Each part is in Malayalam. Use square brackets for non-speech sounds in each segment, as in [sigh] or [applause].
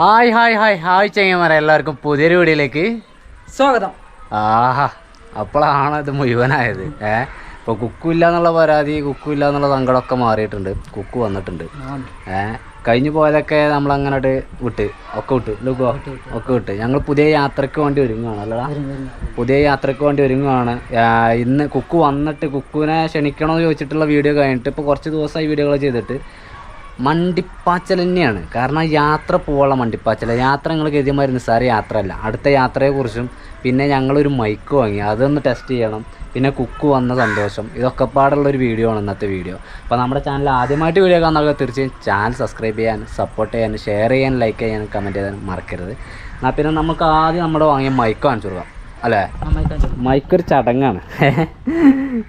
ഹായ് ഹായ് ഹായ് ഹായ് ചെങ്ങന്മാരെ എല്ലാവർക്കും പുതിയൊരു വീഡിയോയിലേക്ക് സ്വാഗതം. ആഹാ അപ്പോഴാണ് ഇത് മുഴുവനായത്. ഏ ഇപ്പോൾ കുക്കു ഇല്ല എന്നുള്ള പരാതി കുക്കു ഇല്ല എന്നുള്ള സങ്കടമൊക്കെ മാറിയിട്ടുണ്ട്. കുക്കു വന്നിട്ടുണ്ട്. ഏ കഴിഞ്ഞു പോയതൊക്കെ നമ്മൾ അങ്ങോട്ട് വിട്ട് ഒക്കെ വിട്ട് ലുക്കോ ഒക്കെ വിട്ട്. ഞങ്ങൾ പുതിയ യാത്രയ്ക്ക് വേണ്ടി ഒരുങ്ങുകയാണ് അല്ലടാ. പുതിയ യാത്രയ്ക്ക് വേണ്ടി ഒരുങ്ങുകയാണ് ഇന്ന് കുക്കു വന്നിട്ട് കുക്കുവിനെ ക്ഷണിക്കണമെന്ന് ചോദിച്ചിട്ടുള്ള വീഡിയോ കഴിഞ്ഞിട്ട് ഇപ്പോൾ കുറച്ച് ദിവസമായി വീഡിയോകൾ ചെയ്തിട്ട് മണ്ടിപ്പാച്ചൽ തന്നെയാണ്. കാരണം യാത്ര പോകാനുള്ള മണ്ടിപ്പാച്ചൽ. യാത്ര ഞങ്ങൾ കരുതിയമാതിരി നിസ്സാര യാത്രയല്ല. അടുത്ത യാത്രയെക്കുറിച്ചും പിന്നെ ഞങ്ങളൊരു മൈക്ക് വാങ്ങി. അതൊന്ന് ടെസ്റ്റ് ചെയ്യണം. പിന്നെ കുക്ക് വന്ന സന്തോഷം. ഇതൊക്കെ പാടുള്ള ഒരു വീഡിയോ ആണ് ഇന്നത്തെ വീഡിയോ അപ്പോൾ നമ്മുടെ ചാനൽ ആദ്യമായിട്ട് വീഡിയോ കാണുന്നവർക്ക് തീർച്ചയായും ചാനൽ സബ്സ്ക്രൈബ് ചെയ്യാൻ സപ്പോർട്ട് ചെയ്യാൻ ഷെയർ ചെയ്യാൻ ലൈക്ക് ചെയ്യാൻ കമന്റ് ചെയ്യാൻ മറക്കരുത്. എന്നാൽ പിന്നെ നമുക്ക് ആദ്യം നമ്മുടെ വാങ്ങിയ മൈക്ക് വാങ്ങിച്ചു കൊടുക്കാം. അല്ലേ? മൈക്ക് ഒരു ചടങ്ങാണ്.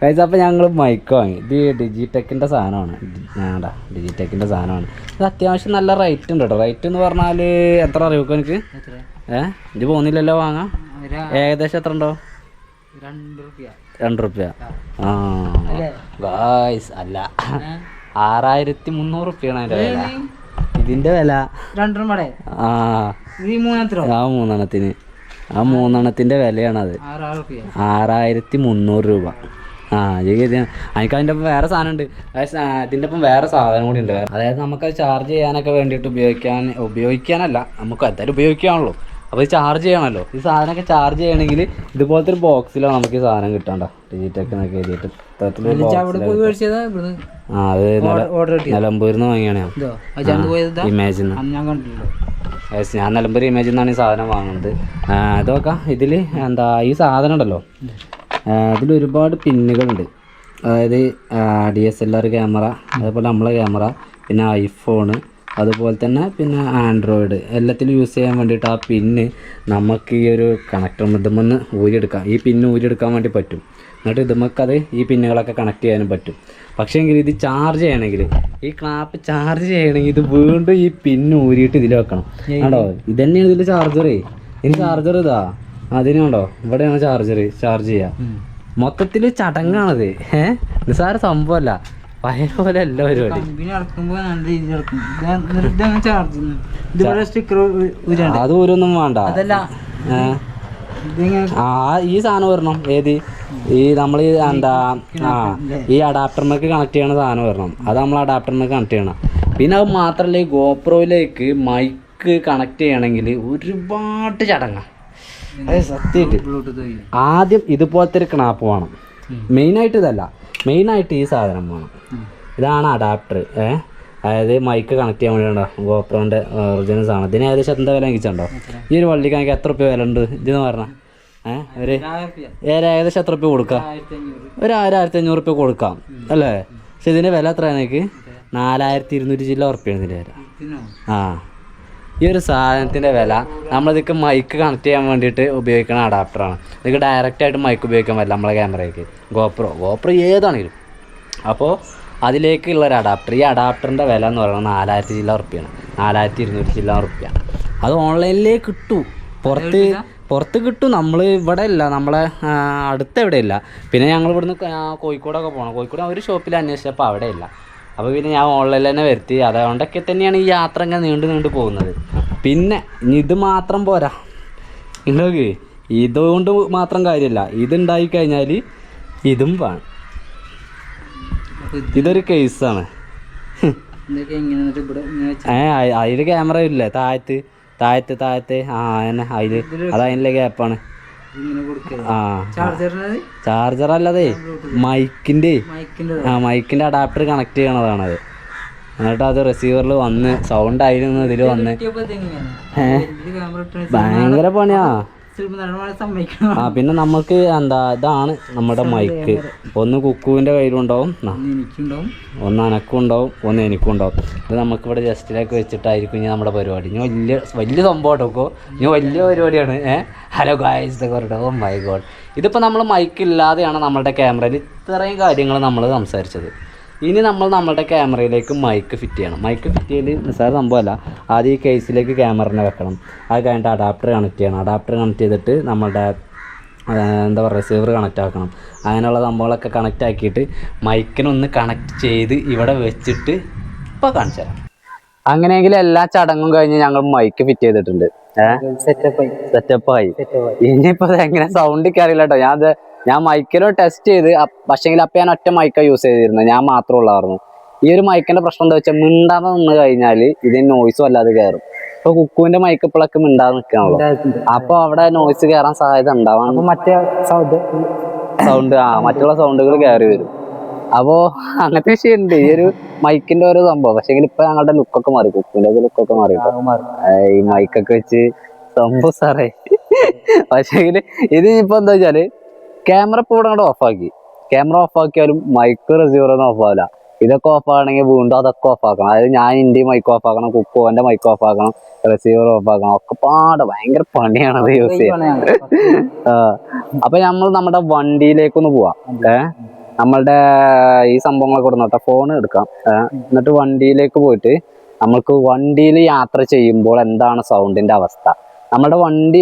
കഴിച്ച അപ്പം ഞങ്ങൾ മൈക്ക് വാങ്ങി. ഇത് ഡിജിടെക്കിന്റെ സാധനമാണ്. ആടാ ഡിജിടെക്കിന്റെ സാധനമാണ്. ഇത് അത്യാവശ്യം നല്ല റേറ്റ് ഉണ്ട് കേട്ടോ റേറ്റ് എന്ന് പറഞ്ഞാൽ എത്ര അറിയിക്കും എനിക്ക് ഏ? ഇത് പോകുന്നില്ലല്ലോ വാങ്ങാം. ഏകദേശം എത്ര ഉണ്ടോ? രണ്ട് റുപ്യ. ആ. ഗായ്സ് അല്ല? ആറായിരത്തി മുന്നൂറ് റുപ്യാണ് അതിന്റെ വില. ഇതിന്റെ വില. രണ്ടും ആ മൂന്നെണ്ണത്തിന്. ആ മൂന്നെണ്ണത്തിന്റെ വിലയാണത്. അത് ആറായിരത്തി മുന്നൂറ് രൂപ. ആ എനിക്ക് അതിന്റെ ഒപ്പം വേറെ സാധനം ഉണ്ട് അതിന്റെ ഒപ്പം വേറെ സാധനം കൂടി ഉണ്ട്. അതായത് നമുക്കത് ചാർജ് ചെയ്യാനൊക്കെ വേണ്ടിയിട്ട് ഉപയോഗിക്കാൻ ഉപയോഗിക്കാനല്ല നമുക്ക് എന്തായാലും ഉപയോഗിക്കാണല്ലോ. അപ്പോൾ ഇത് ചാർജ് ചെയ്യണമല്ലോ. ഈ സാധനമൊക്കെ ചാർജ് ചെയ്യണമെങ്കിൽ ഇതുപോലത്തെ ഒരു ബോക്സിലാണ് നമുക്ക് ഈ സാധനം കിട്ടണ്ട ഡിജിറ്റൊക്കെ എന്നൊക്കെ എഴുതിയിട്ട് ആ അത് നിലമ്പൂരിൽ നിന്ന് വാങ്ങിയാണ് ഞാൻ. ഇമേജിൽ നിന്ന് അന്ന് ഞാൻ നിലമ്പൂർ ഇമേജിൽ നിന്നാണ് ഈ സാധനം വാങ്ങുന്നത് ഇത് നോക്കാം ഇതിൽ എന്താ ഈ സാധനം ഉണ്ടല്ലോ. ഇതിൽ ഒരുപാട് പിന്നുകളുണ്ട്. അതായത് D S L R camera അതേപോലെ നമ്മളെ ക്യാമറ പിന്നെ ഐഫോണ് അതുപോലെ തന്നെ പിന്നെ ആൻഡ്രോയിഡ് എല്ലാത്തിലും യൂസ് ചെയ്യാൻ വേണ്ടിയിട്ട് ആ പിന്ന് നമുക്ക് ഈ ഒരു കണക്ടർ ഇതുമെന്ന് ഊരിയെടുക്കാം. ഈ പിന്ന് ഊരിയെടുക്കാൻ വേണ്ടി പറ്റും. എന്നിട്ട് ഇതുമൊക്കെ അത് ഈ പിന്നുകളൊക്കെ കണക്ട് ചെയ്യാനും പറ്റും. പക്ഷേ എങ്കിൽ ഇത് ചാർജ് ചെയ്യണമെങ്കിൽ ഈ ക്ലാപ്പ് ചാർജ് ചെയ്യണമെങ്കിൽ ഇത് വീണ്ടും ഈ പിന്ന് ഊരിയിട്ട് ഇതിൽ വെക്കണം. കണ്ടോ? തന്നെയാണ് ഇതിൽ ചാർജറേ ഇനി ചാർജർ ഇതാ. അതിനുണ്ടോ ഇവിടെയാണ് ചാർജർ ചാർജ് ചെയ്യുക മൊത്തത്തിൽ ചടങ്ങാണത്. ഏഹ് നിസ്സാര സംഭവമല്ല പഴയ പോലെ അല്ല പരിപാടി. ഇത് അത് ഓരോന്നും വേണ്ട. അതല്ല. ആ ഈ സാധനം വരണം. ഏത്? ഈ നമ്മൾ എന്താ ആ ഈ അഡാപ്റ്ററിനൊക്കെ കണക്ട് ചെയ്യണ സാധനം വരണം. അത് നമ്മൾ അഡാപ്റ്ററിനൊക്കെ കണക്ട് ചെയ്യണം. പിന്നെ അത് മാത്രമല്ല ഈ ഗോപ്രോയിലേക്ക് മൈക്ക് കണക്ട് ചെയ്യണമെങ്കിൽ ഒരുപാട് ചടങ്ങാണ് അത് സത്യമായിട്ട്. ആദ്യം ഇതുപോലത്തെ ഒരു ക്നാപ്പ് വേണം. മെയിനായിട്ട് ഇതല്ല. മെയിനായിട്ട് ഈ സാധനം വേണം. ഇതാണ് അഡാപ്റ്റർ ഏ? അതായത് മൈക്ക് കണക്ട് ചെയ്യാൻ വേണ്ടിയുണ്ടോ ഗോപ്രോന്റെ ഒറിജിനൽ സാധനം. ഇതിന് ഏകദേശം എന്താ വില എങ്കിച്ചുണ്ടോ ഈ ഒരു വള്ളിക്ക് എനിക്ക് എത്ര റുപ്യ വില ഉണ്ട്? ഇതെന്ന് പറഞ്ഞാൽ ഏഹ് ഒരു ഏകദേശം എത്ര റുപ്യ കൊടുക്കാം? ഒരു ആയിരം ആയിരത്തി അഞ്ഞൂറ് റുപ്യ കൊടുക്കാം. അല്ലേ? പക്ഷെ ഇതിന്റെ വില എത്രയാണ് എനിക്ക് നാലായിരത്തി ഇരുന്നൂറ്റി ചില്ല ഉറപ്പിയാണ് ഇതിന്റെ വില. ആ. ഈ ഒരു സാധനത്തിന്റെ വില നമ്മളിതൊക്കെ മൈക്ക് കണക്ട് ചെയ്യാൻ വേണ്ടിയിട്ട് ഉപയോഗിക്കുന്ന അഡാപ്റ്ററാണ് ഇതൊക്കെ ഡയറക്റ്റായിട്ട് മൈക്ക് ഉപയോഗിക്കാൻ പറ്റില്ല നമ്മളെ ക്യാമറയ്ക്ക് ഗോപ്രോ ഗോപ്രോ ഏതാണെങ്കിലും. അപ്പോൾ അതിലേക്കുള്ള ഒരു അഡാപ്റ്റർ ഈ അഡാപ്റ്ററിന്റെ വില എന്ന് പറയുന്നത് നാലായിരത്തി ചില്ല ഉറുപ്പ്യാണ്. നാലായിരത്തി ഇരുന്നൂറ്റി ചില്ല ഉറുപ്പ്യ അത് ഓൺലൈനിലേ കിട്ടൂ. പുറത്ത് പുറത്ത് കിട്ടും. നമ്മൾ ഇവിടെ ഇല്ല. നമ്മളെ അടുത്ത് എവിടെ ഇല്ല. പിന്നെ ഞങ്ങൾ ഇവിടുന്ന് കോഴിക്കോടൊക്കെ പോകണം കോഴിക്കോട് ഒരു ഷോപ്പിൽ അന്വേഷിച്ചപ്പോൾ അവിടെ ഇല്ല. അപ്പോൾ പിന്നെ ഞാൻ ഓൺലൈനിൽ തന്നെ വരുത്തി. അതുകൊണ്ടൊക്കെ തന്നെയാണ് ഈ യാത്ര ഇങ്ങനെ നീണ്ടു നീണ്ടു പോകുന്നത്. പിന്നെ ഇത് മാത്രം പോരാ. നിങ്ങൾക്ക് ഇതുകൊണ്ട് മാത്രം കാര്യമില്ല ഇതുണ്ടായി കഴിഞ്ഞാൽ ഇതും വേണം. ഇതൊരു കേസാണ്. ഏ അതിൽ ക്യാമറ ഇല്ലേ? താഴത്ത് താഴത്ത് താഴത്ത്. ആ അതന്നെ. അതിൽ അത് അതിന്റെ ഗ്യാപ്പാണ് ആ. ചാർജർ അല്ലാതെ മൈക്കിന്റെ മൈക്കിന്റെ ആ മൈക്കിന്റെ അഡാപ്റ്റർ കണക്ട് ചെയ്യണതാണ് അത്. എന്നിട്ട് അത് റിസീവറിൽ വന്ന് സൗണ്ട് ആയിരുന്നു ഇതിൽ വന്ന്. ഭയങ്കര പണിയാ. ആ പിന്നെ നമുക്ക് എന്താ ഇതാണ് നമ്മുടെ മൈക്ക് ഒന്ന് കുക്കുവിന്റെ കയ്യിലുണ്ടാവും. ഒന്ന് അനക്കും ഉണ്ടാവും ഒന്ന് എനിക്കും ഉണ്ടാവും ഇത് നമുക്കിവിടെ ജസ്റ്റിലേക്ക് വെച്ചിട്ടായിരിക്കും ഇനി നമ്മുടെ പരിപാടി. ഇനി വലിയ വലിയ സംഭവം കേട്ടോ ഇനി വലിയ പരിപാടിയാണ്. ഏഹ് ഹലോ ഗായ്സ് ഇതൊക്കെ പറയട്ടെ ഓ മൈ ഗോഡ് ഇതിപ്പോൾ നമ്മൾ മൈക്ക് ഇല്ലാതെയാണ് നമ്മളുടെ ക്യാമറയിൽ ഇത്രയും കാര്യങ്ങൾ നമ്മൾ സംസാരിച്ചത്. ഇനി നമ്മൾ നമ്മളുടെ ക്യാമറയിലേക്ക് മൈക്ക് ഫിറ്റ് ചെയ്യണം. മൈക്ക് ഫിറ്റ് ചെയ്യൽ നിസ്സാര സംഭവമല്ല. ആദ്യം ഈ കേസിലേക്ക് ക്യാമറനെ വെക്കണം. അത് കഴിഞ്ഞിട്ട് അഡാപ്റ്റർ കണക്ട് ചെയ്യണം. അഡാപ്റ്റർ കണക്ട് ചെയ്തിട്ട് നമ്മുടെ എന്താ പറയുക റിസീവർ കണക്റ്റ് ആക്കണം. അങ്ങനെയുള്ള സംഭവങ്ങളൊക്കെ കണക്റ്റ് ആക്കിയിട്ട് മൈക്കിനൊന്ന് കണക്ട് ചെയ്ത് ഇവിടെ വെച്ചിട്ട് ഇപ്പോൾ കാണിച്ചു തരാം. അങ്ങനെയെങ്കിൽ എല്ലാ ചടങ്ങും കഴിഞ്ഞ് ഞങ്ങൾ മൈക്ക് ഫിറ്റ് ചെയ്തിട്ടുണ്ട്. സെറ്റപ്പായി സെറ്റപ്പ് ആയി. സെറ്റപ്പ് ആയി. സെറ്റപ്പ് ആയി. ഇനിയിപ്പോ ഇത് എങ്ങനെ സൗണ്ട് കയറിയില്ല കേട്ടോ. ഞാൻ ഞാൻ മൈക്കിലോ ടെസ്റ്റ് ചെയ്ത് പക്ഷേങ്കിൽ അപ്പം ഞാൻ ഒറ്റ മൈക്ക യൂസ് ചെയ്തിരുന്നത് ഞാൻ മാത്രം ഉള്ളായിരുന്നു. ഈ ഒരു മൈക്കിന്റെ പ്രശ്നം എന്താ വെച്ചാൽ മിണ്ടാതെ നിന്ന് കഴിഞ്ഞാൽ ഇതിന് നോയ്സ് വല്ലാതെ കയറും ഇപ്പൊ കുക്കുവിന്റെ മൈക്ക് ഇപ്പോഴൊക്കെ മിണ്ടാതെ നിൽക്കണല്ലോ. അപ്പൊ അവിടെ നോയ്സ് കയറാൻ സാധ്യത ഉണ്ടാവാം മറ്റേ സൗണ്ട് സൗണ്ട് ആ മറ്റുള്ള സൗണ്ടുകൾ കയറി വരും. അപ്പോ അങ്ങനത്തെ വിഷയമുണ്ട് ഈ ഒരു മൈക്കിന്റെ ഒരു സംഭവം. പക്ഷെ ഇപ്പൊ ഞങ്ങളുടെ ലുക്കൊക്കെ മാറി. കുക്കിന്റെ ലുക്കൊക്കെ മാറി. ഈ മൈക്കൊക്കെ വെച്ച് സംഭവം സാറേ പക്ഷേ ഇത് ഇപ്പൊ എന്താ വെച്ചാൽ ക്യാമറ ഇപ്പോൾ ഇവിടെ ഓഫ് ഓഫാക്കി ക്യാമറ ഓഫ് ആക്കിയാലും മൈക്ക് റിസീവർ ഒന്നും ഓഫ് ആവില്ല. ഇതൊക്കെ ഓഫ് ആണെങ്കിൽ വീണ്ടും അതൊക്കെ ഓഫ് ആക്കണം. അതായത് ഞാൻ ഇന്ത്യ മൈക്ക് ഓഫ് ആക്കണം കുക്കോന്റെ മൈക്ക് ഓഫ് ആക്കണം റിസീവർ ഓഫ് ആക്കണം. ഒക്കെ പാട് ഭയങ്കര പണിയാണ് അത് യൂസ് ചെയ്യാൻ. അപ്പൊ നമ്മൾ നമ്മുടെ വണ്ടിയിലേക്കൊന്ന് പോവാം. ഏ? നമ്മളുടെ ഈ സംഭവങ്ങളൊക്കെ കൊടുത്തോട്ടെ ഫോൺ എടുക്കാം. എന്നിട്ട് വണ്ടിയിലേക്ക് പോയിട്ട് നമ്മൾക്ക് വണ്ടിയിൽ യാത്ര ചെയ്യുമ്പോൾ എന്താണ് സൗണ്ടിന്റെ അവസ്ഥ? നമ്മുടെ വണ്ടി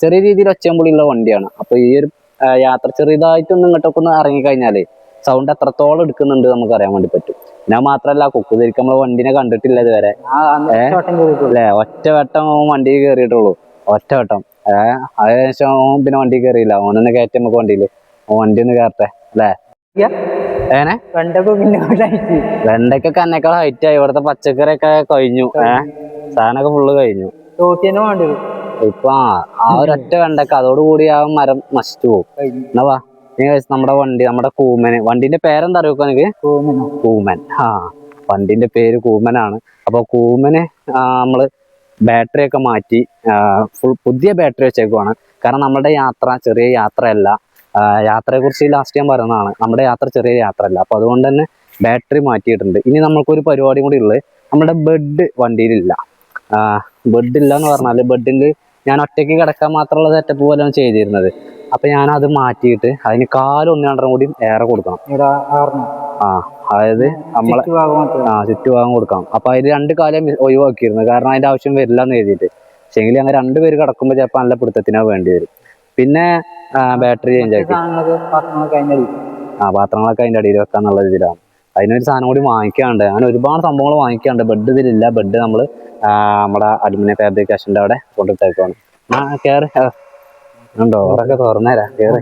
ചെറിയ രീതിയിൽ ഒച്ചയമ്പുള്ളിയുള്ള വണ്ടിയാണ്. അപ്പൊ ഈ ഒരു യാത്ര ചെറിയതായിട്ടൊന്നും ഇങ്ങോട്ടൊക്കെ ഒന്ന് ഇറങ്ങിക്കഴിഞ്ഞാൽ സൗണ്ട് എത്രത്തോളം എടുക്കുന്നുണ്ട് നമുക്ക് അറിയാൻ വേണ്ടി പറ്റും. ഞാൻ മാത്രല്ല കുക്ക് ശരിക്കും നമ്മളെ വണ്ടിനെ കണ്ടിട്ടില്ല ഇതുവരെ. അല്ലേ? ഒറ്റവട്ടം വണ്ടി കയറിയിട്ടുള്ളൂ ഒറ്റവട്ടം ഏഹ് അതിനുശേഷം പിന്നെ വണ്ടി കയറിയില്ല ഓനൊന്ന് കയറ്റി നമുക്ക് വണ്ടിയിൽ. ഓൻ വണ്ടി ഒന്ന് കയറട്ടെ അല്ലേ? ഏനെ? വെണ്ടയ്ക്കൊക്കെ എന്നെക്കാൾ ഹൈറ്റ് ആയി ഇവിടുത്തെ പച്ചക്കറിയൊക്കെ കഴിഞ്ഞു. ഏഹ് സാധനമൊക്കെ ഫുള്ള് കഴിഞ്ഞു. ഇപ്പൊ ആ ഒരൊറ്റ വെണ്ടക്ക അതോടുകൂടി ആ മരം നശിച്ചു പോകും കഴിഞ്ഞു എന്നാ വാ നീ നമ്മുടെ വണ്ടി നമ്മുടെ കൂമന് വണ്ടിന്റെ പേരെന്താ അറിയോ എനിക്ക് കൂമൻ. ആ വണ്ടിന്റെ പേര് കൂമനാണ്. അപ്പൊ കൂമന് നമ്മൾ ബാറ്ററി ഒക്കെ മാറ്റി ഫുൾ പുതിയ ബാറ്ററി വെച്ചേക്കുവാണ്. കാരണം നമ്മുടെ യാത്ര ചെറിയ യാത്രയല്ല. ആ, യാത്രയെ കുറിച്ച് ലാസ്റ്റ് ഞാൻ പറയുന്നതാണ് നമ്മുടെ യാത്ര ചെറിയ യാത്രയല്ല. അപ്പൊ അതുകൊണ്ട് തന്നെ ബാറ്ററി മാറ്റിയിട്ടുണ്ട്. ഇനി നമ്മൾക്കൊരു പരിപാടി കൂടി ഉള്ളത് നമ്മുടെ ബെഡ് വണ്ടിയിലില്ല. ബെഡ് ഇല്ല എന്ന് പറഞ്ഞാൽ ബെഡിൽ ഞാൻ ഒറ്റയ്ക്ക് കിടക്കാൻ മാത്രമുള്ള സെറ്റപ്പ് പോലെയാണ് ചെയ്തിരുന്നത്. അപ്പൊ ഞാൻ അത് മാറ്റിയിട്ട് അതിന് കാലും ഒന്ന് കൂടി ഏറെ കൊടുക്കണം. ആ അതായത് നമ്മളെ ആ ചുറ്റുഭാഗം കൊടുക്കാം അപ്പൊ അതിൽ രണ്ട് കാലം ഒഴിവാക്കിയിരുന്നു. കാരണം അതിന്റെ ആവശ്യം വരില്ല എന്ന് എഴുതിയിട്ട് പക്ഷെങ്കിൽ അങ്ങനെ രണ്ടുപേര് കിടക്കുമ്പോൾ ചിലപ്പോൾ നല്ല പിടുത്തത്തിനാ വേണ്ടി വരും. പിന്നെ ബാറ്ററി ചേഞ്ച് ആക്കി. പാത്രങ്ങളൊക്കെ അതിന്റെ ആ പാത്രങ്ങളൊക്കെ അതിന്റെ അടിയിൽ വെക്കാന്നുള്ള രീതിയിലാണ് അതിനൊരു സാധനം കൂടി വാങ്ങിക്കാണ്ട് അങ്ങനെ ഒരുപാട് സംഭവങ്ങൾ വാങ്ങിക്കാണ്ട് ബെഡ് ഇതിലില്ല. ബെഡ് നമ്മൾ നമ്മുടെ അലുമിനിയം ഫാബ്രിക്കേഷന്റെ അവിടെ കൊണ്ടിട്ടേക്കാണ് ആ കേറ്. ഡോറൊക്കെ തുറന്നേരാ. കേറ്.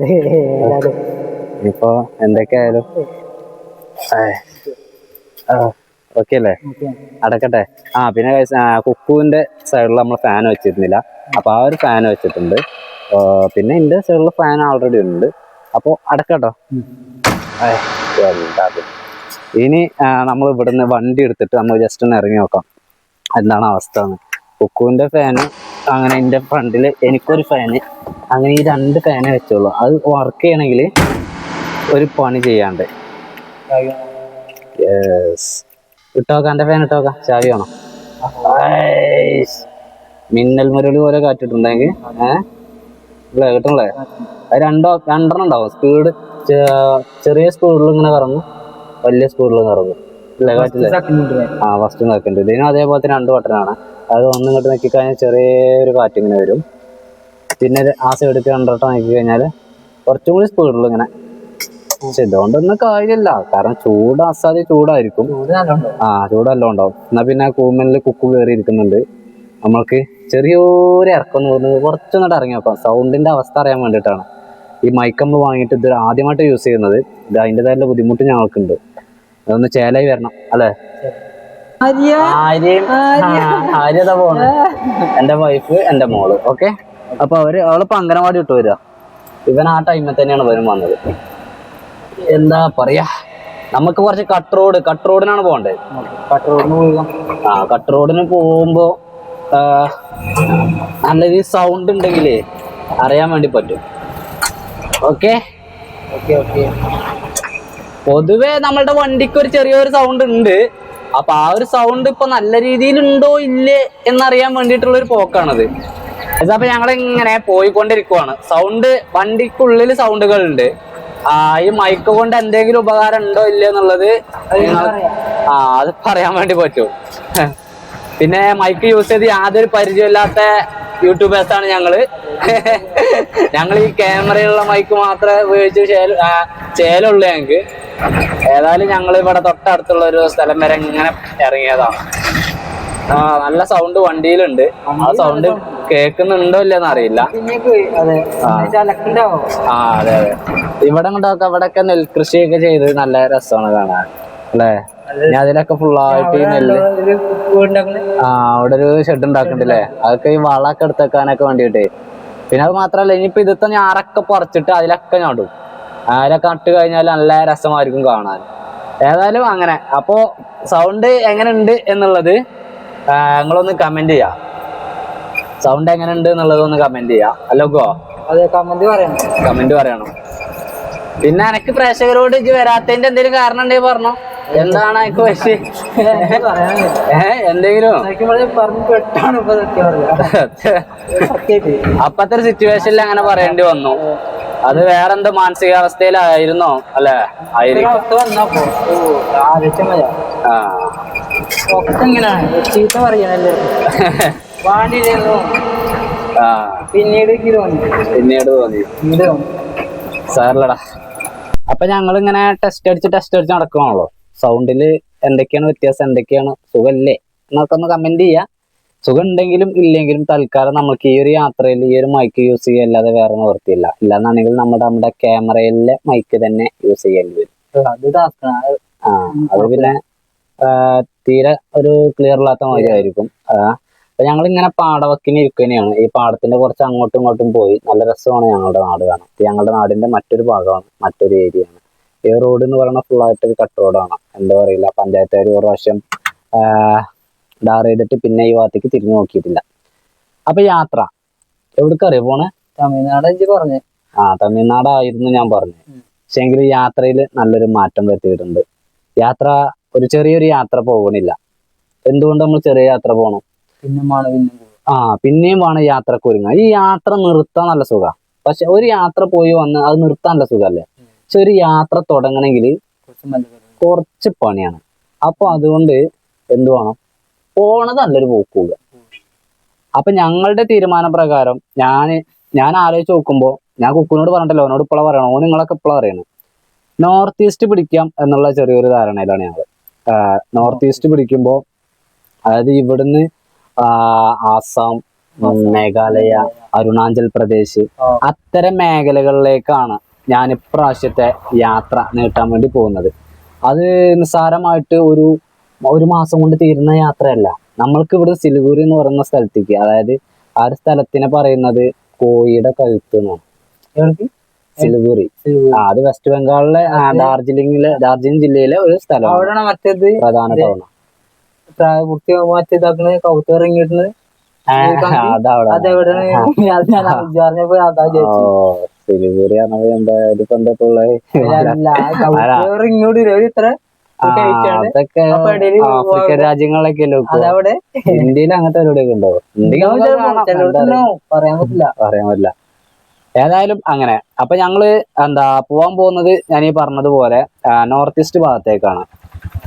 ഇപ്പൊ എന്തൊക്കെയായാലും. ഓക്കെ അല്ലേ? അടക്കട്ടെ. ആ പിന്നെ കുക്കുവിന്റെ സൈഡിൽ നമ്മൾ ഫാൻ വെച്ചിരുന്നില്ല. അപ്പൊ ആ ഒരു ഫാൻ വെച്ചിട്ടുണ്ട്. പിന്നെ എന്റെ സൈഡിൽ ഫാൻ ഓൾറെഡി ഉണ്ട്. അപ്പൊ അടക്കട്ടോ. ഇനി നമ്മൾ ഇവിടുന്ന് വണ്ടി എടുത്തിട്ട് നമ്മൾ ജസ്റ്റ് ഒന്ന് ഇറങ്ങി നോക്കാം. എന്താണ് അവസ്ഥ എന്ന് കുക്കുവിന്റെ ഫാന് അങ്ങനെ എന്റെ ഫ്രണ്ടിൽ എനിക്കൊരു ഫാന് അങ്ങനെ ഈ രണ്ട് ഫാനേ വെച്ചോളൂ. അത് വർക്ക് ചെയ്യണമെങ്കിൽ ഒരു പണി ചെയ്യാണ്ട്. ഇട്ടോക്കാം എന്റെ ഫാൻ ഇട്ടോക്കാം. ചാവി വേണം? മിന്നൽ മുരളി പോലെ കാറ്റിട്ടുണ്ടെങ്കിൽ ഏഹ് കിട്ടണല്ലേ അത് രണ്ടോ രണ്ടെണ്ണം ഉണ്ടാവും. സ്പീഡ് ചെറിയ സ്പീഡിൽ ഇങ്ങനെ കറങ്ങും വലിയ സ്പീഡിൽ കറങ്ങും ആ ഫസ്റ്റ് നിൽക്കുന്നുണ്ട് ഇതിനും അതേപോലെ തന്നെ രണ്ട് ബട്ടനാണ് അത് ഒന്നും ഇങ്ങോട്ട് നോക്കി കഴിഞ്ഞാൽ ചെറിയൊരു കാറ്റ് ഇങ്ങനെ വരും. പിന്നെ ആ സൈഡിൽ രണ്ടോട്ടം നോക്കി കഴിഞ്ഞാൽ കുറച്ചും കൂടി സ്പീഡിൽ ഇങ്ങനെ. പക്ഷെ ഇതുകൊണ്ടൊന്നും കാര്യമില്ല. കാരണം ചൂട് അസാധ്യ ചൂടായിരിക്കും. ആ ചൂടല്ല ഉണ്ടാവും. എന്നാ പിന്നെ കൂമ്മലിൽ കുക്ക് കയറി ഇരിക്കുന്നുണ്ട്. നമ്മൾക്ക് ചെറിയൊരു ഇറക്കം എന്ന് പറഞ്ഞത് കുറച്ചൊന്നിട്ട് ഇറങ്ങി നോക്കാം. സൗണ്ടിന്റെ അവസ്ഥ അറിയാൻ വേണ്ടിയിട്ടാണ്. ഈ മൈക്കമ്പ് വാങ്ങിയിട്ട് ഇത് ആദ്യമായിട്ട് യൂസ് ചെയ്യുന്നത്. ഇത് അതിന്റെതായിട്ടുള്ള ബുദ്ധിമുട്ട് ഞങ്ങൾക്കുണ്ട്. അതൊന്ന് ചേലായി വരണം അല്ലേ? ആര്യയും ആര്യത പോണ്. എന്റെ വൈഫ് എന്റെ മോൾ ഓക്കെ അപ്പൊ അവർ അവളിപ്പോ അംഗനവാടി ഇട്ട് വരിക ഇവൻ ആ ടൈമിൽ തന്നെയാണ് വരും വന്നത്. എന്താ പറയാ? നമുക്ക് കുറച്ച് കട്ട് റോഡ് കട്ട് റോഡിനാണ് പോകേണ്ടത് കട്ടറോഡിന് പോകാം. ആ കട്ട് റോഡിന് പോകുമ്പോ നല്ല രീതി സൗണ്ട് ഉണ്ടെങ്കിലേ അറിയാൻ വേണ്ടി പറ്റും. ഓക്കെ ഓക്കെ ഓക്കെ പൊതുവെ നമ്മളുടെ വണ്ടിക്ക് ഒരു ചെറിയൊരു സൗണ്ട് ഉണ്ട്. അപ്പൊ ആ ഒരു സൗണ്ട് ഇപ്പൊ നല്ല രീതിയിൽ ഉണ്ടോ ഇല്ലേ എന്നറിയാൻ വേണ്ടിയിട്ടുള്ള ഒരു പോക്കാണത് അപ്പൊ ഞങ്ങൾ ഇങ്ങനെ പോയിക്കൊണ്ടിരിക്കുവാണ്. സൗണ്ട് വണ്ടിക്കുള്ളിൽ സൗണ്ടുകൾ ഉണ്ട് ആ ഈ മൈക്ക് കൊണ്ട് എന്തെങ്കിലും ഉപകാരം ഉണ്ടോ ഇല്ലേ എന്നുള്ളത് ആ അത് പറയാൻ വേണ്ടി പറ്റും. [laughs] പിന്നെ മൈക്ക് യൂസ് ചെയ്ത് യാതൊരു പരിചയമില്ലാത്ത യൂട്യൂബേഴ്സ് ആണ് ഞങ്ങൾ ഞങ്ങൾ ഈ ക്യാമറയുള്ള മൈക്ക് മാത്രമേ ഉപയോഗിച്ച് ചേല- ചേലുള്ളൂ ഞങ്ങക്ക്. ഏതായാലും ഞങ്ങൾ ഇവിടെ തൊട്ടടുത്തുള്ള ഒരു സ്ഥലം വരെ ഇങ്ങനെ ഇറങ്ങിയതാണ് ആ നല്ല സൗണ്ട് വണ്ടിയിലുണ്ട്. ആ സൗണ്ട് കേൾക്കുന്നുണ്ടോ ഇല്ലെന്ന് അറിയില്ല. ആ. അതെ അതെ. ഇവിടെ കൊണ്ടൊക്കെ ഇവിടെയൊക്കെ നെൽകൃഷിയൊക്കെ ചെയ്ത് നല്ല രസമാണ് കാണാൻ. അല്ലേ? ഞാൻ അതിലൊക്കെ ഫുള്ളായിട്ട് ഈ നെല്ല് ആ അവിടെ ഒരു ഷെഡ് ഉണ്ടാക്കണ്ടല്ലേ അതൊക്കെ ഈ വളമൊക്കെ എടുത്തേക്കാനൊക്കെ വേണ്ടിയിട്ടേ. പിന്നെ അത് മാത്രല്ല ഇനിയിപ്പോ ഇതിത്തെ ഞാറൊക്കെ പറിച്ചിട്ട് അതിലൊക്കെ നടും അതിലൊക്കെ നട്ട് കഴിഞ്ഞാൽ നല്ല രസമായിരിക്കും കാണാൻ. ഏതായാലും അങ്ങനെ. അപ്പോ സൗണ്ട് എങ്ങനെ ഉണ്ട് എന്നുള്ളത് നിങ്ങളൊന്ന് കമന്റ് ചെയ്യാം. സൗണ്ട് എങ്ങനെ ഉണ്ട് എന്നുള്ളത് ഒന്ന് കമന്റ് ചെയ്യാം അല്ലോക്കോ അതെ കമന്റ് പറയണം. കമന്റ് പറയണം. പിന്നെ എനക്ക് പ്രേക്ഷകരോട് ഇജ്ജ് വരാത്തതിന്റെ എന്തെങ്കിലും കാരണം ഉണ്ടെങ്കിൽ പറഞ്ഞോ. എന്താണ് എനിക്ക് പക്ഷേ പറയാനില്ല ഏഹ് എന്തെങ്കിലും അപ്പത്തെ ഒരു സിറ്റുവേഷനിൽ അങ്ങനെ പറയേണ്ടി വന്നു. അത് വേറെന്തോ മാനസികാവസ്ഥയിലായിരുന്നോ? അല്ലെ? ആയിരിക്കും ആ. ഒക്കെ ഇങ്ങനെയാണ് ചീത്ത പറയണല്ലേ? [laughs] വാണ്ടിയിരുന്നു ആ. പിന്നീട് പിന്നീട് തോന്നി. സാറിലടാ അപ്പൊ ഞങ്ങൾ ഇങ്ങനെ ടെസ്റ്റ് അടിച്ച് ടെസ്റ്റ് അടിച്ച് നടക്കുവാണല്ലോ. സൗണ്ടിൽ എന്തൊക്കെയാണ് വ്യത്യാസം? എന്തൊക്കെയാണ്? സുഖല്ലേ? എന്നൊക്കെ ഒന്ന് കമന്റ് ചെയ്യാ. സുഖം ഉണ്ടെങ്കിലും ഇല്ലെങ്കിലും തൽക്കാലം നമുക്ക് ഈ ഒരു യാത്രയിൽ ഈ ഒരു മൈക്ക് യൂസ് ചെയ്യുക അല്ലാതെ വേറെ നിവർത്തിയില്ല. ഇല്ലാന്നാണെങ്കിൽ നമ്മുടെ നമ്മുടെ ക്യാമറയിലെ മൈക്ക് തന്നെ യൂസ് ചെയ്യേണ്ടി വരും. അത് ആ അത് പിന്നെ തീരെ ഒരു ക്ലിയർ ഇല്ലാത്ത മാതിരി ആയിരിക്കും. അപ്പൊ ഞങ്ങൾ ഇങ്ങനെ പാടവക്കിന് ഇരിക്കുന്നതാണ് ഈ പാടത്തിന്റെ കുറച്ച് അങ്ങോട്ടും ഇങ്ങോട്ടും പോയി നല്ല രസമാണ് ഞങ്ങളുടെ നാട് കാണാൻ. ഞങ്ങളുടെ നാടിന്റെ മറ്റൊരു ഭാഗമാണ് മറ്റൊരു ഏരിയ ആണ്. ഈ റോഡ് എന്ന് പറയുന്ന ഫുൾ ആയിട്ട് ഒരു കട്ട് റോഡാണ് എന്താ പറയില്ല പഞ്ചായത്തുകാർ ഒരു പ്രാവശ്യം ഡാർ ചെയ്തിട്ട് പിന്നെ ഈ ഭാഗത്തേക്ക് തിരിഞ്ഞു നോക്കിയിട്ടില്ല. അപ്പൊ യാത്ര. എവിടേക്കറിയോ പോണേ? തമിഴ്നാട് എനിക്ക് പറഞ്ഞു. ആ തമിഴ്നാടായിരുന്നു ഞാൻ പറഞ്ഞത് പക്ഷെ എങ്കിൽ യാത്രയിൽ നല്ലൊരു മാറ്റം വരുത്തിയിട്ടുണ്ട്. യാത്ര ഒരു ചെറിയൊരു യാത്ര പോകണില്ല. എന്തുകൊണ്ട് നമ്മൾ ചെറിയ യാത്ര പോകണം ആ പിന്നെയും വേണം യാത്രയ്ക്ക് ഒരുങ്ങാൻ ഈ യാത്ര നിർത്താൻ നല്ല സുഖം. പക്ഷെ ഒരു യാത്ര പോയി വന്ന് അത് നിർത്താൻ നല്ല സുഖമല്ലേ പക്ഷെ ഒരു യാത്ര തുടങ്ങണമെങ്കിൽ കുറച്ച് പണിയാണ്. അപ്പൊ അതുകൊണ്ട് എന്ത് വേണം? പോണത് നല്ലൊരു പോക്കുക അപ്പൊ ഞങ്ങളുടെ തീരുമാന പ്രകാരം ഞാൻ ഞാൻ ആലോചിച്ച് നോക്കുമ്പോ ഞാൻ കുക്കുനോട് പറഞ്ഞിട്ടല്ലോ അവനോട് ഇപ്പോഴാണ് പറയണം ഓ നിങ്ങളൊക്കെ ഇപ്പോഴാണ് പറയണത് നോർത്ത് ഈസ്റ്റ് പിടിക്കാം എന്നുള്ള ചെറിയൊരു ധാരണയിലാണ് ഞങ്ങൾ നോർത്ത് ഈസ്റ്റ് പിടിക്കുമ്പോൾ അതായത് ഇവിടുന്ന് ആസാം മേഘാലയ അരുണാചൽ പ്രദേശ്. അത്തരം മേഖലകളിലേക്കാണ് ഞാൻ ഇപ്രാവശ്യത്തെ യാത്ര നീട്ടാൻ വേണ്ടി പോകുന്നത്. അത് നിസ്സാരമായിട്ട് ഒരു ഒരു മാസം കൊണ്ട് തീരുന്ന യാത്രയല്ല. നമ്മൾക്ക് ഇവിടെ സിലിഗുരി എന്ന് പറയുന്ന സ്ഥലത്തേക്ക് അതായത് ആ ഒരു സ്ഥലത്തിനെ പറയുന്നത് കോഴിയുടെ കഴുത്ത് എന്നാണ്. സിലിഗുരി. ആ അത് വെസ്റ്റ് ബംഗാളിലെ ഡാർജിലിംഗിലെ ഡാർജിലിംഗ് ജില്ലയിലെ ഒരു സ്ഥലമാണ്. അവിടെയാണ് മറ്റേത്? പ്രധാന ടൗൺ പ്രായപൂർത്തി മറ്റേതാക്കണത് കൗത്ത് പറഞ്ഞത് എന്താ ഇതിപ്പോ എന്താ പിള്ളേ ഇങ്ങോട്ട് ഇത്ര അതൊക്കെ ആഫ്രിക്കൻ രാജ്യങ്ങളിലൊക്കെ അല്ലേ ഇന്ത്യയിൽ അങ്ങനത്തെ പരിപാടിയൊക്കെ ഉണ്ടോ? പറയാൻ പറ്റില്ല. പറയാൻ പറ്റില്ല. ഏതായാലും അങ്ങനെ. അപ്പൊ ഞങ്ങൾ എന്താ പോവാൻ പോകുന്നത് ഞാൻ ഈ പറഞ്ഞതുപോലെ നോർത്ത് ഈസ്റ്റ് ഭാഗത്തേക്കാണ്.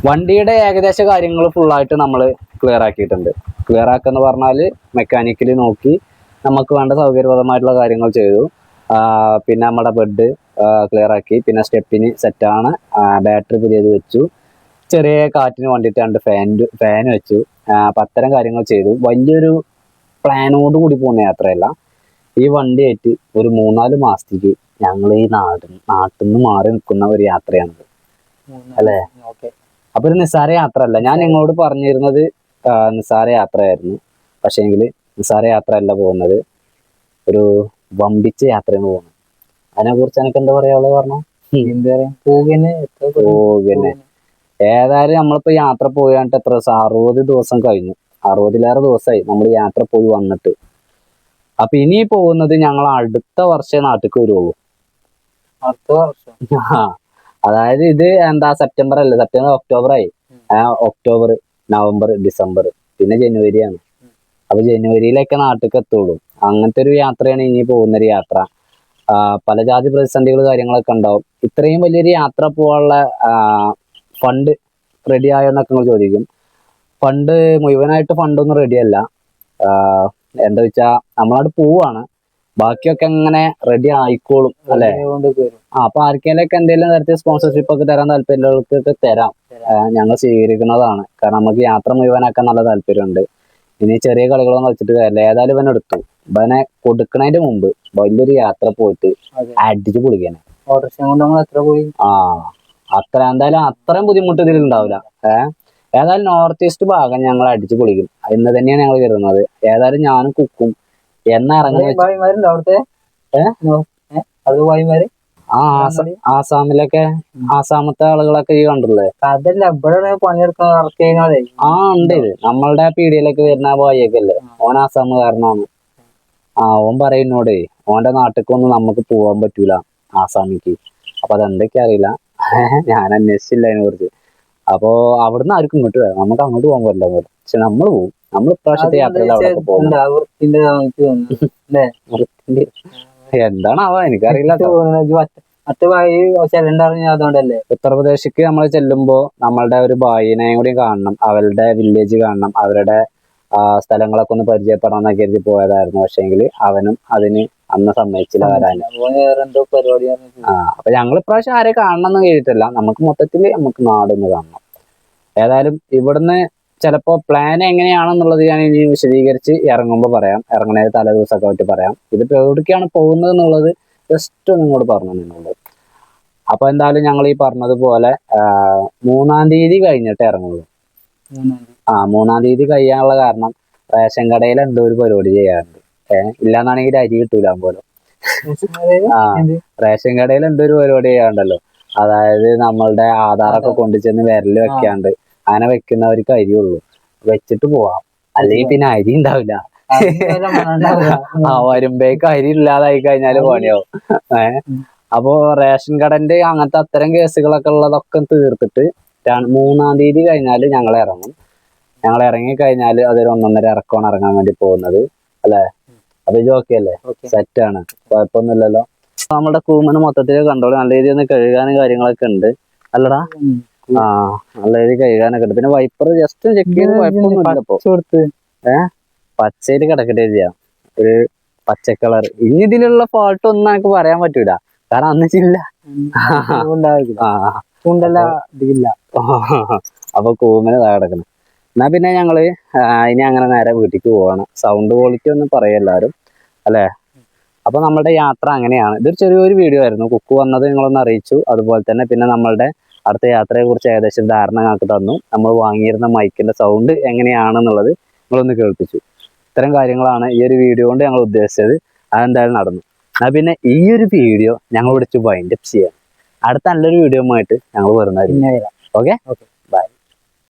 വണ്ടിയുടെ ഏകദേശ കാര്യങ്ങൾ ഫുള്ളായിട്ട് നമ്മൾ ക്ലിയർ ആക്കിയിട്ടുണ്ട്. ക്ലിയർ ആക്കെന്ന് പറഞ്ഞാൽ മെക്കാനിക്കലി നോക്കി നമുക്ക് വേണ്ട സൗകര്യപ്രദമായിട്ടുള്ള കാര്യങ്ങൾ ചെയ്തു. പിന്നെ നമ്മുടെ ബെഡ് ക്ലിയർ ആക്കി. പിന്നെ സ്റ്റെപ്പിന് സെറ്റാണ് ബാറ്ററി പുതിയത് വെച്ചു. ചെറിയ കാറ്റിന് വേണ്ടിയിട്ട് രണ്ട് ഫാൻ ഫാൻ വെച്ചു. അപ്പം അത്തരം കാര്യങ്ങൾ ചെയ്തു. വലിയൊരു പ്ലാനോട് കൂടി പോകുന്ന യാത്രയല്ല. ഈ വണ്ടിയായിട്ട് ഒരു മൂന്നാൽ മാസത്തേക്ക് ഞങ്ങൾ ഈ നാട്ടിൽ നാട്ടിൽ നിന്ന് മാറി നിൽക്കുന്ന ഒരു യാത്രയാണിത്. അല്ലേ? അപ്പൊ ഒരു നിസ്സാര യാത്ര അല്ല ഞാൻ നിങ്ങളോട് പറഞ്ഞിരുന്നത് നിസ്സാര യാത്രയായിരുന്നു. പക്ഷേങ്കിൽ നിസ്സാര യാത്ര അല്ല പോകുന്നത്. ഒരു വമ്പിച്ച യാത്രയാണ് പോകുന്നത്. അതിനെ കുറിച്ച് എനിക്ക് എന്താ പറയാനുള്ളത് പറഞ്ഞു എന്താ പറയാ ഏതായാലും നമ്മളിപ്പോ യാത്ര പോയിട്ട് എത്ര ദിവസം അറുപത് ദിവസം കഴിഞ്ഞു. അറുപതിലേറെ ദിവസമായി നമ്മൾ യാത്ര പോയി വന്നിട്ട്. അപ്പൊ ഇനി പോകുന്നത് ഞങ്ങൾ അടുത്ത വർഷം നാട്ടിലേക്ക് വരുള്ളൂ. അടുത്ത വർഷം. ആ, അതായത് ഇത് എന്താ സെപ്റ്റംബർ അല്ല? സെപ്റ്റംബർ ഒക്ടോബർ ആയി ഒക്ടോബർ നവംബർ ഡിസംബർ പിന്നെ ജനുവരിയാണ്. അപ്പൊ ജനുവരിയിലൊക്കെ നാട്ടിലേക്ക് എത്തുള്ളൂ. അങ്ങനത്തെ ഒരു യാത്രയാണ് ഇനി പോകുന്നൊരു യാത്ര. പല ജാതി പ്രതിസന്ധികൾ കാര്യങ്ങളൊക്കെ ഉണ്ടാവും. ഇത്രയും വലിയൊരു യാത്ര പോകാനുള്ള ഫണ്ട് റെഡി ആയെന്നൊക്കെ നിങ്ങൾ ചോദിക്കും. ഫണ്ട് മുഴുവനായിട്ട് ഫണ്ടൊന്നും റെഡിയല്ല എന്താ വെച്ചാ നമ്മളവിടെ പോവാണ്. ബാക്കിയൊക്കെ എങ്ങനെ റെഡി ആയിക്കോളും അല്ലെ? ആ അപ്പൊ ആർക്കെങ്കിലൊക്കെ എന്തെങ്കിലും തരത്തിൽ സ്പോൺസർഷിപ്പ് ഒക്കെ തരാൻ താല്പര്യമുള്ളവർക്കൊക്കെ തരാം. ഞങ്ങൾ സ്വീകരിക്കുന്നതാണ്. കാരണം നമുക്ക് യാത്ര മുഴുവനാക്കാൻ നല്ല താല്പര്യമുണ്ട്. ഇനി ചെറിയ കളികളൊന്നും വെച്ചിട്ട് കാര്യമില്ല. ഏതായാലും ഇവനെ എടുത്തു. ഇവനെ കൊടുക്കണതിന്റെ മുമ്പ് വലിയൊരു യാത്ര പോയിട്ട് അടിച്ച് പൊളിക്കാനെ. ഓട്ടോറിക്ഷ എത്ര പോയി? ആ. അത്ര എന്തായാലും അത്രയും ബുദ്ധിമുട്ട് ഇതിൽ ഉണ്ടാവില്ല. ഏഹ് ഏതായാലും നോർത്ത് ഈസ്റ്റ് ഭാഗം ഞങ്ങൾ അടിച്ചു പൊളിക്കും. എന്ന് തന്നെയാണ് ഞങ്ങൾ കരുതുന്നത്. ഏതായാലും ഞാനും കുക്കും. എന്നാ ഇറങ്ങുന്ന വെച്ച് വായിമാരുണ്ടോ അവിടുത്തെ? ഏ? ഏ? അത് ആ ആസ- ആസാമിലൊക്കെ ആസാമത്തെ ആളുകളൊക്കെ ഈ കണ്ടില്ലേ? അതല്ല ഇവിടെ ആ ഉണ്ട് നമ്മളുടെ ആ പീടികയിലൊക്കെ വരുന്ന ബോയൊക്കെ അല്ലേ ഓൻ കാരണമാണ്. ആ ഓൻ പറയുന്നോടേ ഓന്റെ നാട്ടിലേക്കൊന്നും നമുക്ക് പോവാൻ പറ്റൂല ആസാമിക്ക്. അപ്പൊ അതെന്തൊക്കെ അറിയില്ല. [laughs] ഞാൻ അന്വേഷിച്ചില്ല അതിനെ കുറിച്ച്. അപ്പോ അവിടുന്ന് ആർക്കും ഇങ്ങോട്ട് വരാം. നമുക്ക് അങ്ങോട്ട് പോകാൻ പറ്റില്ല പോലെ പക്ഷെ നമ്മൾ പോകും നമ്മൾ ഇപ്രാവശ്യത്തെ യാത്ര അവിടെ പോകും എന്താ വൃത്തിന്റെ എനിക്ക് തോന്നുന്നു അല്ലേ? എന്താണാവോ എനിക്കറിയില്ല മറ്റേ മറ്റേ ചെല്ലണ്ടറിഞ്ഞ അതുകൊണ്ടല്ലേ? ഉത്തർപ്രദേശിക്ക് നമ്മൾ ചെല്ലുമ്പോൾ നമ്മളുടെ ഒരു ബായിനെയും കൂടി കാണണം. അവരുടെ വില്ലേജ് കാണണം. അവരുടെ സ്ഥലങ്ങളൊക്കെ ഒന്ന് പരിചയപ്പെടണം എന്നൊക്കെ കരുതി പോയതായിരുന്നു. പക്ഷേങ്കിൽ അവനും അതിന് അന്ന് സമ്മതിച്ചില്ല വരാൻ. ആ അപ്പൊ ഞങ്ങൾ ഇപ്രാവശ്യം ആരെ കാണണം എന്ന് കേട്ടിട്ടില്ല നമുക്ക് മൊത്തത്തിൽ നമുക്ക് നാടൊന്ന് കാണണം. ഏതായാലും ഇവിടുന്ന് ചിലപ്പോ പ്ലാൻ എങ്ങനെയാണെന്നുള്ളത് ഞാൻ ഇനി വിശദീകരിച്ച് ഇറങ്ങുമ്പോൾ പറയാം. ഇറങ്ങണേ തലേ ദിവസമൊക്കെ പറ്റി പറയാം. ഇതിപ്പോ എവിടേക്കാണ് പോകുന്നത് എന്നുള്ളത് ജസ്റ്റ് ഒന്ന് ഇങ്ങോട്ട് പറഞ്ഞു നിന്നോളൂ അപ്പൊ എന്തായാലും ഞങ്ങൾ ഈ പറഞ്ഞതുപോലെ മൂന്നാം തീയതി കഴിഞ്ഞിട്ട് ഇറങ്ങുള്ളൂ. ആ മൂന്നാം തീയതി കഴിയാനുള്ള കാരണം റേഷൻ കടയിൽ എന്തോ ഒരു പരിപാടി ചെയ്യാറുണ്ട്. ഏഹ് ഇല്ലാന്നാണെങ്കിൽ അരി കിട്ടൂല പോലും ആ റേഷൻ കടയിൽ എന്തൊരു ഒരു പരിപാടി ചെയ്യാണ്ടല്ലോ. അതായത് നമ്മളുടെ ആധാറൊക്കെ കൊണ്ടുചെന്ന് വിരൽ വെക്കാണ്ട് അങ്ങനെ വെക്കുന്നവർക്ക് അരിയുള്ളൂ വെച്ചിട്ട് പോവാം. അല്ലെങ്കിൽ പിന്നെ അരി ഉണ്ടാവില്ല. ആ വരുമ്പേക്ക് അരി ഇല്ലാതായി കഴിഞ്ഞാൽ പണിയാവും. ഏഹ്. അപ്പോ റേഷൻ കടന്റെ അങ്ങനത്തെ അത്തരം കേസുകളൊക്കെ ഉള്ളതൊക്കെ തീർത്തിട്ട് മൂന്നാം തീയതി കഴിഞ്ഞാൽ ഞങ്ങൾ ഇറങ്ങും. ഞങ്ങൾ ഇറങ്ങി കഴിഞ്ഞാൽ അതൊരു ഒന്നൊന്നര ഇറക്കമാണ് ഇറങ്ങാൻ വേണ്ടി പോകുന്നത്. അല്ലെ? അപ്പൊ ഇത് ഓക്കെ അല്ലേ സെറ്റ് ആണ്. കുഴപ്പമൊന്നുമില്ലല്ലോ. നമ്മുടെ കൂമന് മൊത്തത്തിൽ കണ്ടോളൂ നല്ല രീതിയിൽ ഒന്ന് കഴുകാനും കാര്യങ്ങളൊക്കെ ഉണ്ട്. അല്ലടാ? ആ നല്ല രീതിയിൽ കഴുകാനൊക്കെ ഉണ്ട്. പിന്നെ വൈപ്പർ ജസ്റ്റ് ചെക്ക് ചെയ്ത് കുഴപ്പമൊന്നുമില്ല പച്ചയിൽ പച്ചയിൽ കിടക്കട്ടെ ചെയ്യാം ഒരു പച്ച കളർ ഇനി ഇതിലുള്ള ഫോൾട്ട് ഒന്നും എനിക്ക് പറയാൻ പറ്റൂല. കാരണം അന്ന് ചില്ല അപ്പൊ [laughs] കൂമന് താഴെ കിടക്കണം. എന്നാ പിന്നെ ഞങ്ങൾ ആ, ഇനി അങ്ങനെ നേരെ വീട്ടിലേക്ക് പോവാണ്. സൗണ്ട് ക്വാളിറ്റി ഒന്നും പറയെല്ലാരും അല്ലേ? അപ്പോൾ നമ്മളുടെ യാത്ര അങ്ങനെയാണ്. ഇതൊരു ചെറിയൊരു വീഡിയോ ആയിരുന്നു. കുക്ക് വന്നത് നിങ്ങളൊന്ന് അറിയിച്ചു. അതുപോലെ തന്നെ പിന്നെ നമ്മളുടെ അടുത്ത യാത്രയെ കുറിച്ച് ഏകദേശം ധാരണ ഞങ്ങൾക്ക് തന്നു. നമ്മൾ വാങ്ങിയിരുന്ന മൈക്കിന്റെ സൗണ്ട് എങ്ങനെയാണെന്നുള്ളത് നിങ്ങളൊന്ന് കേൾപ്പിച്ചു. ഇത്തരം കാര്യങ്ങളാണ് ഈ ഒരു വീഡിയോ കൊണ്ട് ഞങ്ങൾ ഉദ്ദേശിച്ചത്. അതെന്തായാലും നടന്നു. എന്നാ പിന്നെ ഈ ഒരു വീഡിയോ ഞങ്ങൾ വിളിച്ച് വൈൻഡപ്പ് ചെയ്യാം അടുത്ത നല്ലൊരു വീഡിയോ ആയിട്ട് ഞങ്ങൾ വരുന്നതായിരിക്കും. പിന്നെ വരാം. Okay okay